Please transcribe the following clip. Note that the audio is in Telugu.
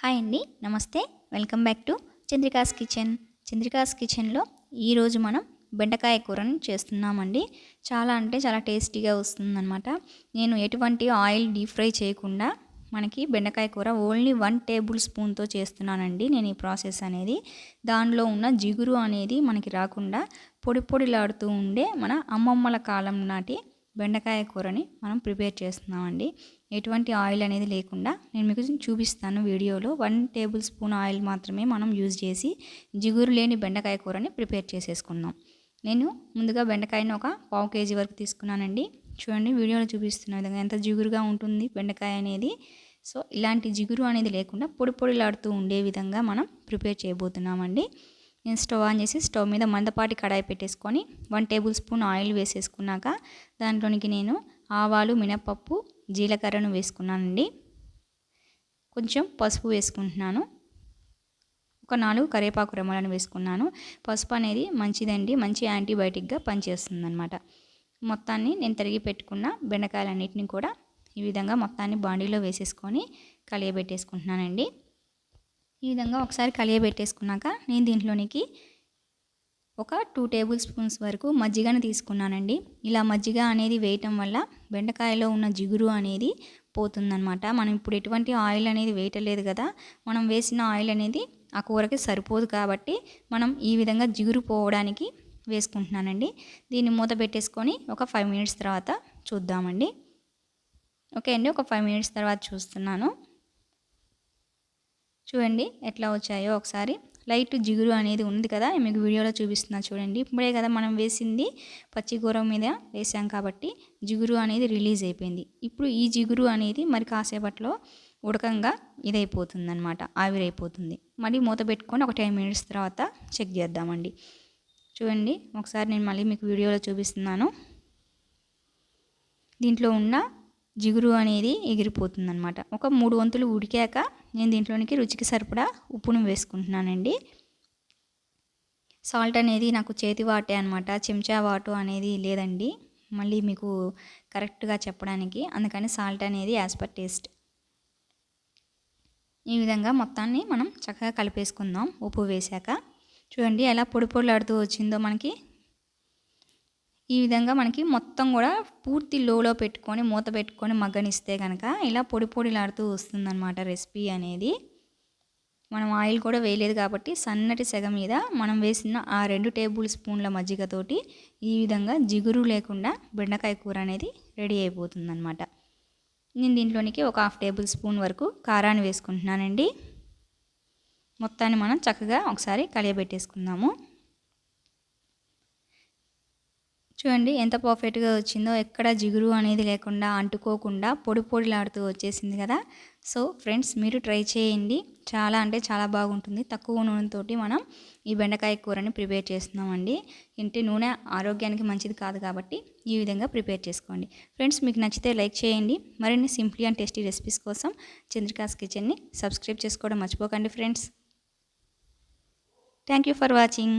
హాయ్ అండి నమస్తే. Welcome back to Chandrika's kitchen. Chandrika's కిచెన్లో ఈరోజు మనం బెండకాయ కూరని చేస్తున్నామండి. చాలా అంటే చాలా టేస్టీగా వస్తుందన్నమాట. నేను ఎటువంటి ఆయిల్ డీప్ ఫ్రై చేయకుండా మనకి బెండకాయ కూర ఓన్లీ వన్ టేబుల్ స్పూన్తో చేస్తున్నానండి నేను ఈ ప్రాసెస్ అనేది. దానిలో ఉన్న జిగురు అనేది మనకి రాకుండా పొడి పొడిలాడుతూ ఉండే మన అమ్మమ్మల కాలం నాటి బెండకాయ కూరని మనం ప్రిపేర్ చేస్తున్నామండి. ఎటువంటి ఆయిల్ అనేది లేకుండా నేను మీకు చూపిస్తాను వీడియోలో. వన్ టేబుల్ స్పూన్ ఆయిల్ మాత్రమే మనం యూజ్ చేసి జిగురు లేని బెండకాయ కూరని ప్రిపేర్ చేసేసుకుందాం. నేను ముందుగా బెండకాయను ఒక పావు కేజీ వరకు తీసుకున్నానండి. చూడండి వీడియోలో చూపిస్తున్న విధంగా ఎంత జిగురుగా ఉంటుంది బెండకాయ అనేది. సో ఇలాంటి జిగురు అనేది లేకుండా పొడి పొడిలాడుతూ ఉండే విధంగా మనం ప్రిపేర్ చేయబోతున్నామండి. నేను స్టవ్ ఆన్ చేసి స్టవ్ మీద మందపాటి కడాయి పెట్టేసుకొని వన్ టేబుల్ స్పూన్ ఆయిల్ వేసేసుకున్నాక దాంట్లోనికి నేను ఆవాలు మినపప్పు జీలకర్రను వేసుకున్నానండి. కొంచెం పసుపు వేసుకుంటున్నాను. ఒక నాలుగు కరివేపాకు రెమ్మలను వేసుకున్నాను. పసుపు అనేది మంచిదండి. మంచి యాంటీబయాటిక్గా పనిచేస్తుందన్నమాట. మొత్తాన్ని నేను తరిగి పెట్టుకున్న బెండకాయలన్నింటినీ కూడా ఈ విధంగా మొత్తాన్ని బాండీలో వేసేసుకొని కలియబెట్టేసుకుంటున్నానండి. ఈ విధంగా ఒకసారి కలియబెట్టేసుకున్నాక నేను దీంట్లోనికి ఒక టూ టేబుల్ స్పూన్స్ వరకు మజ్జిగను తీసుకున్నానండి. ఇలా మజ్జిగ అనేది వేయటం వల్ల బెండకాయలో ఉన్న జిగురు అనేది పోతుందనమాట మనం ఇప్పుడు ఎటువంటి ఆయిల్ అనేది వేయటలేదు కదా మనం వేసిన ఆయిల్ అనేది ఆ కూరకి సరిపోదు కాబట్టి మనం ఈ విధంగా జిగురు పోవడానికి వేసుకుంటున్నానండి. దీన్ని మూత పెట్టేసుకొని ఒక ఫైవ్ మినిట్స్ తర్వాత చూద్దామండి. ఓకే అండి ఒక ఫైవ్ మినిట్స్ తర్వాత చూస్తున్నాను. చూడండి ఎట్లా వచ్చాయో ఒకసారి. లైట్ జిగురు అనేది ఉంది కదా మీకు వీడియోలో చూపిస్తున్నా చూడండి. ఇప్పుడే కదా మనం వేసింది పచ్చి కూర మీద వేసాం కాబట్టి జిగురు అనేది రిలీజ్ అయిపోయింది. ఇప్పుడు ఈ జిగురు అనేది మరి కాసేపట్లో ఉడకంగా ఇదైపోతుంది అనమాట ఆవిరైపోతుంది. మళ్ళీ మూత పెట్టుకొని ఒక టెన్ మినిట్స్ తర్వాత చెక్ చేద్దామండి. చూడండి ఒకసారి నేను మళ్ళీ మీకు వీడియోలో చూపిస్తున్నాను. దీంట్లో ఉన్న జిగురు అనేది ఎగిరిపోతుంది అనమాట ఒక మూడు వంతులు ఉడికాక నేను దీంట్లోనికి రుచికి సరిపడా ఉప్పును వేసుకుంటున్నానండి. సాల్ట్ అనేది నాకు చేతి వాటే అనమాట చెంచా వాటు అనేది లేదండి. మళ్ళీ మీకు కరెక్ట్గా చెప్పడానికి అందుకని సాల్ట్ అనేది యాజ్ పర్ టేస్ట్. ఈ విధంగా మొత్తాన్ని మనం చక్కగా కలిపేసుకుందాం. ఉప్పు వేశాక చూడండి ఎలా పొడి పొడిలాడుతూ వచ్చిందో మనకి. ఈ విధంగా మనకి మొత్తం కూడా పూర్తి లోలో పెట్టుకొని మూత పెట్టుకొని మగ్గనిస్తే కనుక ఇలా పొడి పొడిలాడుతూ వస్తుందన్నమాట రెసిపీ అనేది. మనం ఆయిల్ కూడా వేయలేదు కాబట్టి సన్నటి సెగ మీద మనం వేసిన ఆ రెండు టేబుల్ స్పూన్ల మజ్జిగతోటి ఈ విధంగా జిగురు లేకుండా బెండకాయ కూర అనేది రెడీ అయిపోతుందన్నమాట. నేను దీంట్లోనికి ఒక హాఫ్ టేబుల్ స్పూన్ వరకు కారాన్ని వేసుకుంటున్నానండి. మొత్తాన్ని మనం చక్కగా ఒకసారి కలియబెట్టేసుకుందాము. చూడండి ఎంత పర్ఫెక్ట్గా వచ్చిందో ఎక్కడ జిగురు అనేది లేకుండా అంటుకోకుండా పొడి పొడిలాడుతూ వచ్చేసింది కదా. సో ఫ్రెండ్స్ మీరు ట్రై చేయండి. చాలా అంటే చాలా బాగుంటుంది. తక్కువ నూనెతో మనం ఈ బెండకాయ కూరని ప్రిపేర్ చేస్తున్నామండి. ఇంటి నూనె ఆరోగ్యానికి మంచిది కాదు కాబట్టి ఈ విధంగా ప్రిపేర్ చేసుకోండి. ఫ్రెండ్స్ మీకు నచ్చితే లైక్ చేయండి. మరిన్ని సింప్లీ అండ్ టేస్టీ రెసిపీస్ కోసం చంద్రికాస్ కిచెన్ని సబ్స్క్రైబ్ చేసుకోవడం మర్చిపోకండి friends. Thank you for watching.